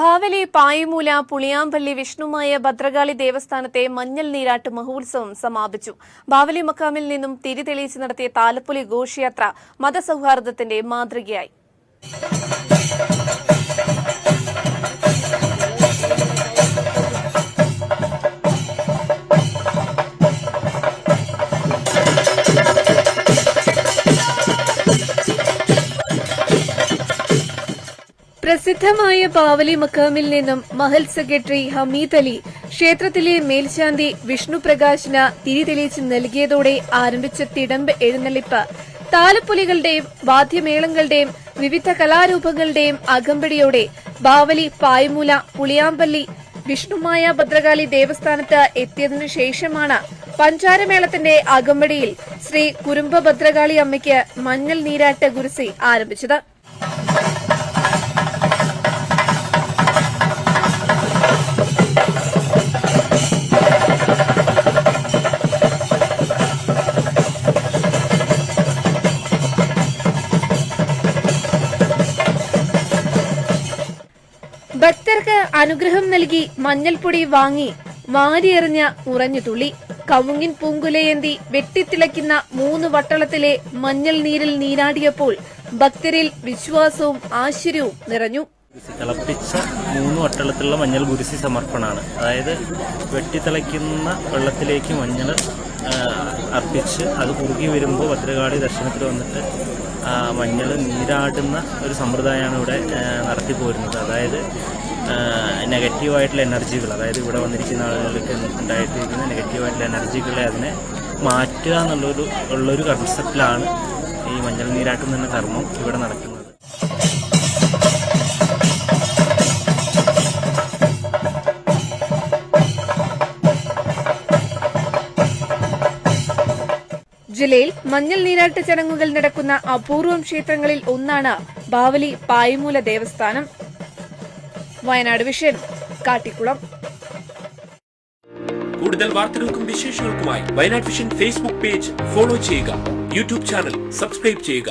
ഭാവലി പായുമൂല പുളിയാമ്പള്ളി വിഷ്ണുമായ ഭദ്രകാളി ദേവസ്ഥാനത്തെ മഞ്ഞൾ നീരാട്ട് മഹോത്സവം സമാപിച്ചു. ഭാവലി മക്കാമിൽ നിന്നും തിരിതെളിയിച്ച് നടത്തിയ താലപ്പൊലി ഘോഷയാത്ര മതസൗഹാർദ്ദത്തിന്റെ മാതൃകയായി. പ്രസിദ്ധമായ പാവലി മക്കാമിൽ നിന്നും മഹൽ സെക്രട്ടറി ഹമീദ് അലി ക്ഷേത്രത്തിലെ മേൽശാന്തി വിഷ്ണു പ്രകാശിന് തിരിതെളിയിച്ച് നൽകിയതോടെ ആരംഭിച്ച തിടമ്പ് എഴുന്നള്ളിപ്പ്. താലപ്പൊലികളുടെയും വാദ്യമേളങ്ങളുടെയും വിവിധ കലാരൂപങ്ങളുടെയും അകമ്പടിയോടെ ബാവലി പായ്മൂല പുളിയാമ്പള്ളി വിഷ്ണുമായ ഭദ്രകാളി ദേവസ്ഥാനത്ത് എത്തിയതിനു ശേഷമാണ് പഞ്ചാരമേളത്തിന്റെ അകമ്പടിയിൽ ശ്രീ കുരുമ്പ ഭദ്രകാളി അമ്മയ്ക്ക് മഞ്ഞൾ നീരാട്ട് ഗുരുസി ആരംഭിച്ചത്. ഭക്തർക്ക് അനുഗ്രഹം നൽകി മഞ്ഞൾപ്പൊടി വാങ്ങി വാരിയെറിഞ്ഞ ഉറഞ്ഞു തുള്ളി. കവുങ്ങിൻ പൂങ്കുലയേന്തി വെട്ടിത്തിളയ്ക്കുന്ന മൂന്ന് വട്ടളത്തിലെ മഞ്ഞൾ നീരിൽ നീരാടിയപ്പോൾ ഭക്തരിൽ വിശ്വാസവും ആശ്ചര്യവും നിറഞ്ഞു. തിളപ്പിച്ച മൂന്ന് വട്ടളത്തിലുള്ള മഞ്ഞൾ ഗുരുസി സമർപ്പണമാണ്. അതായത് വെട്ടിത്തിളയ്ക്കുന്ന വെള്ളത്തിലേക്ക് മഞ്ഞൾ അർപ്പിച്ച് അത് കുറുകി വരുമ്പോൾ ഭദ്രകാളി ദർശനത്തിൽ വന്നിട്ട് മഞ്ഞൾ നീരാടുന്ന ഒരു സമ്പ്രദായമാണ് ഇവിടെ നടത്തിപ്പോരുന്നത്. അതായത് നെഗറ്റീവായിട്ടുള്ള എനർജികൾ അതായത് ഇവിടെ വന്നിരിക്കുന്ന ആളുകൾക്ക് ഉണ്ടായിട്ടിരിക്കുന്ന നെഗറ്റീവായിട്ടുള്ള എനർജികളെ അതിനെ മാറ്റുക എന്നുള്ളൊരു ഉള്ളൊരു കൺസെപ്റ്റിലാണ് ഈ മഞ്ഞൾ നീരാട്ടുന്ന കർമ്മം ഇവിടെ നടക്കുന്നത്. ജില്ലയിൽ മഞ്ഞൾ നീരാട്ട് ചടങ്ങുകൾ നടക്കുന്ന അപൂർവം ക്ഷേത്രങ്ങളിൽ ഒന്നാണ് ബാവലി പായ്മൂല ദേവസ്ഥാനം. വയനാട് വിഷൻ കാട്ടിക്കുളം. കൂടുതൽ വാർത്തകൾക്കും വിശേഷങ്ങൾക്കുമായി Wayanad vision Facebook page follow ചെയ്യുക. യൂട്യൂബ് ചാനൽ സബ്സ്ക്രൈബ് ചെയ്യുക.